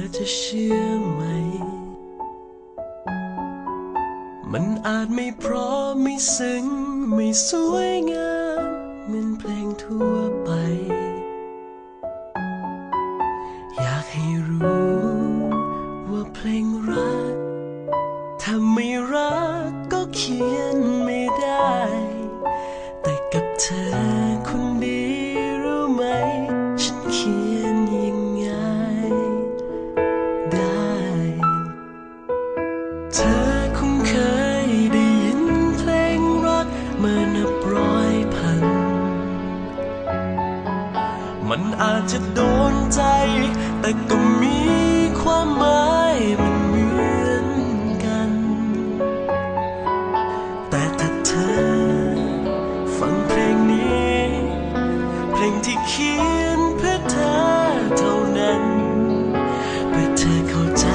อจะเชื่อไหม มันอาจไม่เพราะไม่ซึ้งไม่สวยงามเหมือนเพลงทั่วไป อยากให้รู้ ว่าเพลงรัก ถ้าไม่รักก็เขียนไม่ได้ แต่ก็มีความหมายมันเหมือนกัน แต่ถ้าเธอ ฟังเพลงนี้ เพลงที่เขียนเพื่อเธอเท่านั้น เพื่อเธอเข้าใจ